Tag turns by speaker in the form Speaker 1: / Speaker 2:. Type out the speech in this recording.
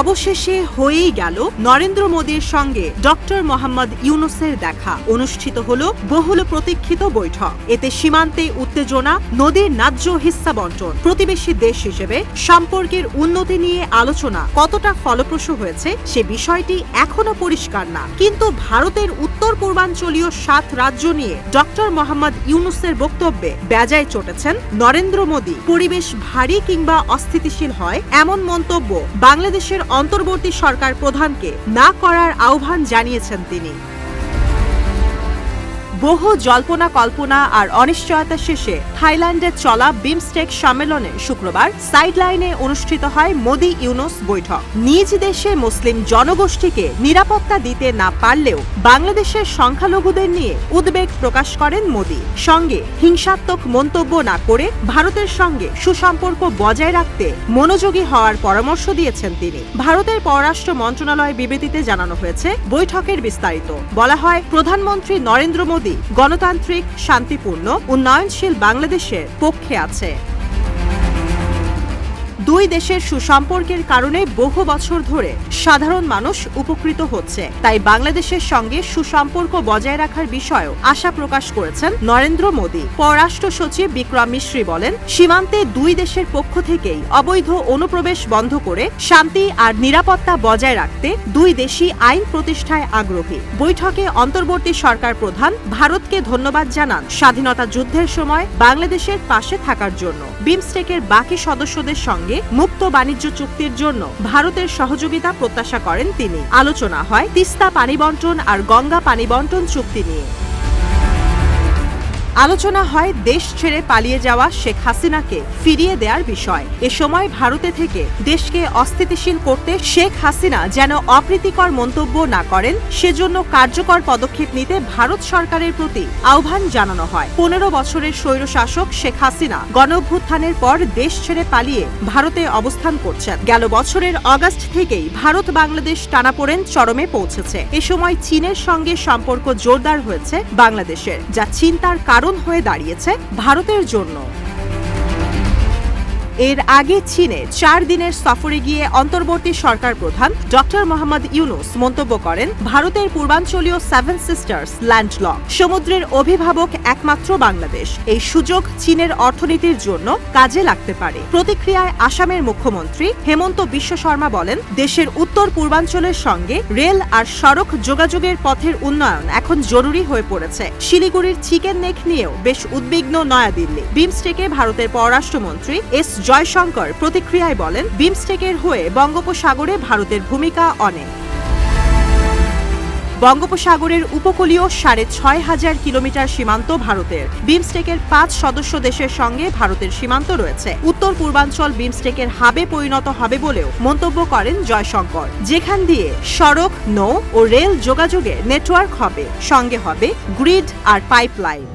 Speaker 1: অবশেষে হয়েই গেল নরেন্দ্র মোদীর সঙ্গে ডক্টর মোহাম্মদ ইউনুসের দেখা। অনুষ্ঠিত হল বহুল প্রতীক্ষিত বৈঠক। এতে সীমান্তে উত্তেজনা, নদীর ন্যায্য হিস্সা বন্টন, প্রতিবেশী দেশ হিসেবে সম্পর্কের উন্নতি নিয়ে আলোচনা কতটা ফলপ্রসূ হয়েছে সে বিষয়টি এখনও পরিষ্কার না। কিন্তু ভারতের উত্তর পূর্বাঞ্চলীয় সাত রাজ্য নিয়ে ডক্টর মোহাম্মদ ইউনুসের বক্তব্যে বেজায় চটেছেন নরেন্দ্র মোদী। পরিবেশ ভারী কিংবা অস্থিতিশীল হয় এমন মন্তব্য বাংলাদেশের অন্তর্বর্তী সরকার প্রধানকে না করার আহ্বান জানিয়েছেন তিনি। বহু জল্পনা, কল্পনা আর অনিশ্চয়তা শেষে থাইল্যান্ডে চলা বিমস্টেক সম্মেলনে শুক্রবার সাইডলাইনে অনুষ্ঠিত হয় মোদি ইউনুস বৈঠক। নিজ দেশে মুসলিম জনগোষ্ঠীকে নিরাপত্তা দিতে না পারলেও বাংলাদেশের সংখ্যালঘুদের নিয়ে উদ্বেগ প্রকাশ করেন মোদি। সঙ্গে হিংসাত্মক মন্তব্য না করে ভারতের সঙ্গে সুসম্পর্ক বজায় রাখতে মনোযোগী হওয়ার পরামর্শ দিয়েছেন তিনি। ভারতের পররাষ্ট্র মন্ত্রণালয় বিবৃতিতে জানানো হয়েছে, বৈঠকের বিস্তারিত। বলা হয়, প্রধানমন্ত্রী নরেন্দ্র মোদী গণতান্ত্রিক শান্তিপূর্ণ উন্নয়নশীল বাংলাদেশের পক্ষে আছে। দুই দেশের সুসম্পর্কের কারণে বহু বছর ধরে সাধারণ মানুষ উপকৃত হচ্ছে। তাই বাংলাদেশের সঙ্গে সুসম্পর্ক বজায় রাখার বিষয়েও আশা প্রকাশ করেছেন নরেন্দ্র মোদী। পররাষ্ট্র সচিব বিক্রম মিশ্রি বলেন, সীমান্তে দুই দেশের পক্ষ থেকেই অবৈধ অনুপ্রবেশ বন্ধ করে শান্তি আর নিরাপত্তা বজায় রাখতে দুই দেশই আইন প্রতিষ্ঠায় আগ্রহী। বৈঠকে অন্তর্বর্তী সরকার প্রধান ভারতকে ধন্যবাদ জানান স্বাধীনতা যুদ্ধের সময় বাংলাদেশের পাশে থাকার জন্য। বিমস্টেকের বাকি সদস্যদের সঙ্গে মুক্ত বাণিজ্য চুক্তির জন্য ভারতের সহযোগিতা প্রত্যাশা করেন তিনি। আলোচনা হয় তিস্তা পানি বন্টন আর গঙ্গা পানি বন্টন চুক্তি নিয়ে। আলোচনা হয় দেশ ছেড়ে পালিয়ে যাওয়া শেখ হাসিনাকে ফিরিয়ে দেওয়ার বিষয়। এ সময় ভারতে থেকে দেশকে অস্থিতিশীল করতে শেখ হাসিনা যেন অপ্রীতিকর মন্তব্য না করেন, সেজন্য কার্যকর পদক্ষেপ নিতে ভারত সরকারের প্রতি আহ্বান জানানো হয়। পনেরো বছরের স্বৈরশাসক শেখ হাসিনা গণভ্যুত্থানের পর দেশ ছেড়ে পালিয়ে ভারতে অবস্থান করছেন। গেল বছরের অগাস্ট থেকেই ভারত বাংলাদেশ টানাপোড়েন চরমে পৌঁছেছে। এ সময় চীনের সঙ্গে সম্পর্ক জোরদার হয়েছে বাংলাদেশের। যা চিন্তার কারণ হয়ে দাঁড়িয়েছে ভারতের জন্য। এর আগে চীনে চার দিনের সফরে গিয়ে অন্তর্বর্তী সরকার প্রধান ডক্টর মোহাম্মদ ইউনুস মন্তব্য করেন, ভারতের পূর্বাঞ্চলীয় সেভেন সিস্টার্স ল্যান্ডলক সমুদ্রের অভিভাবক একমাত্র বাংলাদেশ। এই সুযোগ চীনের অর্থনীতির জন্য কাজে লাগতে পারে। প্রতিক্রিয়ায় আসামের মুখ্যমন্ত্রী হেমন্ত বিশ্ব শর্মা বলেন, দেশের উত্তর পূর্বাঞ্চলের সঙ্গে রেল আর সড়ক যোগাযোগের পথের উন্নয়ন এখন জরুরি হয়ে পড়েছে। শিলিগুড়ির চিকেন নেক নিয়েও বেশ উদ্বিগ্ন নয়াদিল্লি। বিমস্টেকে ভারতের পররাষ্ট্রমন্ত্রী এস জয়শঙ্কর প্রতিক্রিয়ায় বলেন, বিমস্টেকের হয়ে বঙ্গোপসাগরে ভারতের ভূমিকা অনেক। বঙ্গোপসাগরের উপকূলীয় সাড়ে ছয় হাজার কিলোমিটার সীমান্ত ভারতের। বিমস্টেকের পাঁচ সদস্য দেশের সঙ্গে ভারতের সীমান্ত রয়েছে। উত্তর পূর্বাঞ্চল বিমস্টেকের হাবে পরিণত হবে বলেও মন্তব্য করেন জয়শঙ্কর। যেখান দিয়ে সড়ক, নৌ ও রেল যোগাযোগের নেটওয়ার্ক হবে। সঙ্গে হবে গ্রিড আর পাইপলাইন।